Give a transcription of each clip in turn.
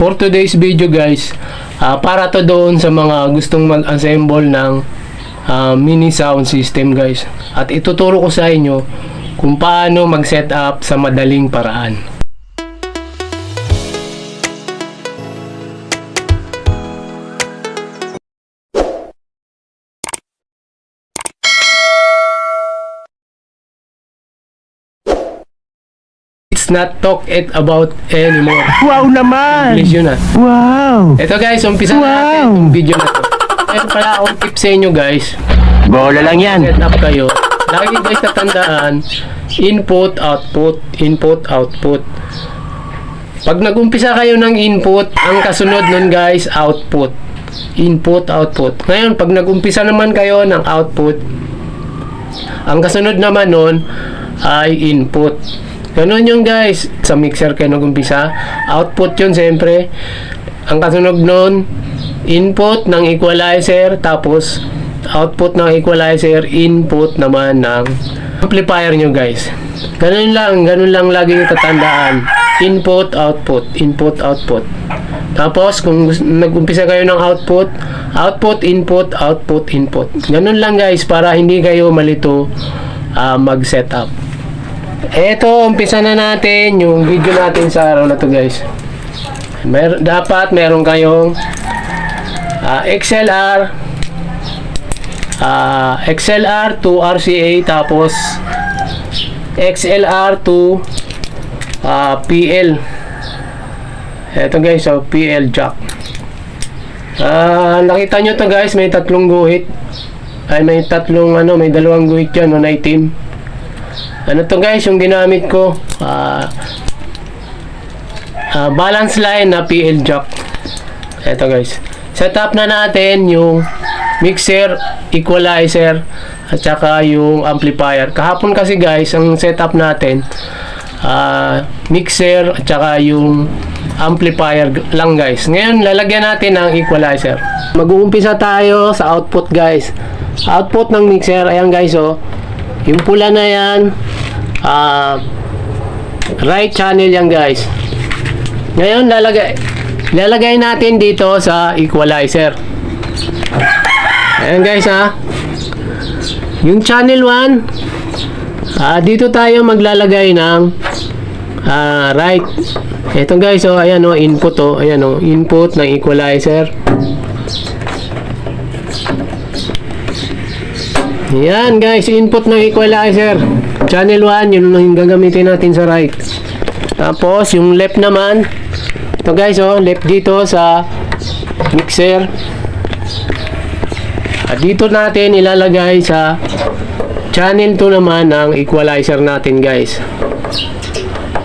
For today's video guys, ah, para to doon sa mga gustong mag-assemble ng ah, mini sound system guys. At ituturo ko sa inyo kung paano mag-set up sa madaling paraan. It's not talk it about anymore. Wow naman! Please yun ah. Wow! Ito guys, umpisa na natin Wow! yung video na to. Meron pala akong tip sa inyo guys. Bola lang yan. Set up kayo. Lagi guys tatandaan, input, output, input, output. Pag nag-umpisa kayo ng input, ang kasunod nun guys, output. Input, output. Ngayon, pag nag-umpisa naman kayo ng output, ang kasunod naman nun ay input. Ganun yung guys. Sa mixer kayo nag-umpisa. Output yun siyempre. Ang kasunod nun, input ng equalizer, tapos output ng equalizer, input naman ng amplifier nyo guys. Ganun lang, ganun lang lagi yung tatandaan. Input, output, input, output. Tapos, kung nag-umpisa kayo ng output, output, input, output, input. Ganun lang guys, para hindi kayo malito ah, mag-setup. Eto, umpisa na natin yung video natin sa araw na to guys. Mer dapat meron kayong ah, XLR ah, XLR to RCA tapos XLR to ah, PL eto guys so PL jack. Ah nakita nyo to guys may tatlong guhit. Ay may tatlong ano may dalawang guhit yan no, na itim ano to guys yung ginamit ko? Ah ah, balance line na PL jack. Eto guys set up na natin yung mixer equalizer at saka yung amplifier. Kahapon kasi guys ang setup natin ah, mixer at saka yung amplifier lang guys. Ngayon lalagyan natin ng equalizer. Mag-uumpisa tayo sa output guys. Output ng mixer ayan guys oh. Yung pula na yan ah, right channel yan guys. Ngayon lalagay lalagay natin dito sa equalizer. Ayan guys ha. Yung channel 1 ah, dito tayo maglalagay ng ah, right. Ito guys oh ayan oh input oh ayan oh input ng equalizer. Yan guys, input ng equalizer. Channel 1, yun yung gagamitin natin sa right. Tapos, yung left naman, ito guys, oh, left dito sa mixer. At dito natin ilalagay sa channel 2 naman ng equalizer natin guys.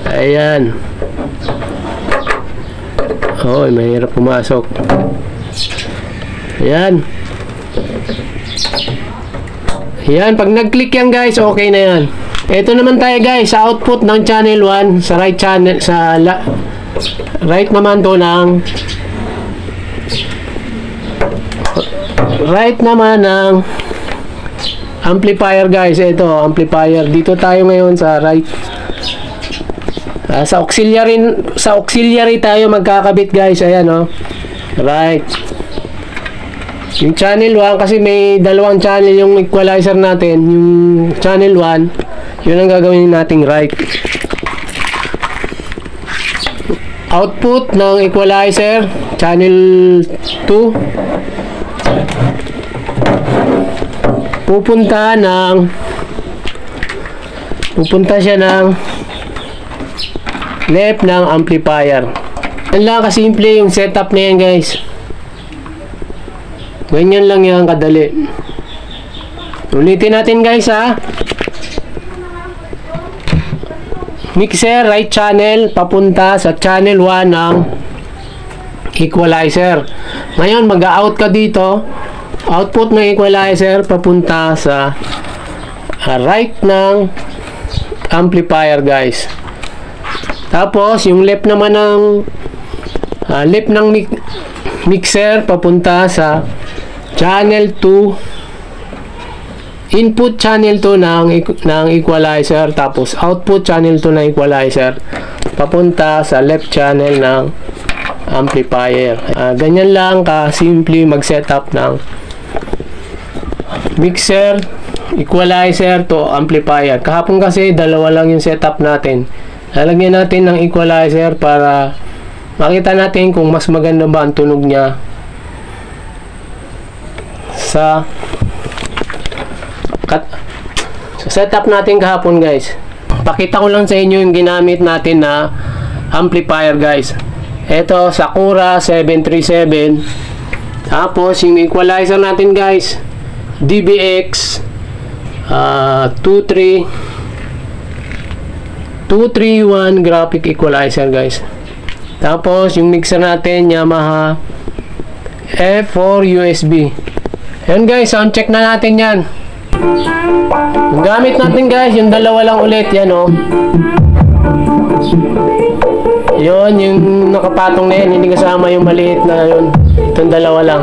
Ayan. Oh, mahirap pumasok. Ayan. Yan, pag nag-click yan guys, okay na yan. Ito naman tayo guys, sa output ng channel 1, sa right channel, sa la, right naman to ng right naman ng amplifier guys. Ito, amplifier. Dito tayo ngayon sa right. Ah, sa auxiliary sa auxiliary tayo magkakabit guys. Ayan oh. Right. Yung channel 1 kasi may dalawang channel yung equalizer natin. Yung channel 1, yun ang gagawin nating right. Output ng equalizer, channel 2. Pupunta ng pupunta siya ng left ng amplifier. Yan lang kasimple yung setup na yan guys. Ganyan lang yan kadali. Ulitin natin guys ha. Mixer right channel papunta sa channel 1 ng equalizer. Ngayon mag-out ka dito. Output ng equalizer papunta sa ah, right ng amplifier guys. Tapos yung left naman ng ah, left ng mi- mixer papunta sa channel 2 input channel 2 ng, ng equalizer tapos output channel 2 ng equalizer papunta sa left channel ng amplifier. Ah, ganyan lang ka simple mag-setup ng mixer, equalizer to amplifier. Kahapon kasi dalawa lang yung setup natin. Lalagyan natin ng equalizer para makita natin kung mas maganda ba ang tunog niya sa kat sa setup natin kahapon guys. Pakita ko lang sa inyo yung ginamit natin na amplifier guys. Ito Sakura 737. Tapos yung equalizer natin guys DBX ah 23 231 graphic equalizer guys. Tapos yung mixer natin Yamaha F4 USB. Ayan guys, sound check na natin yan. Gamit natin guys, yung dalawa lang ulit yan oh. Yun, yung nakapatong na yan, hindi kasama yung maliit na yun. Itong dalawa lang.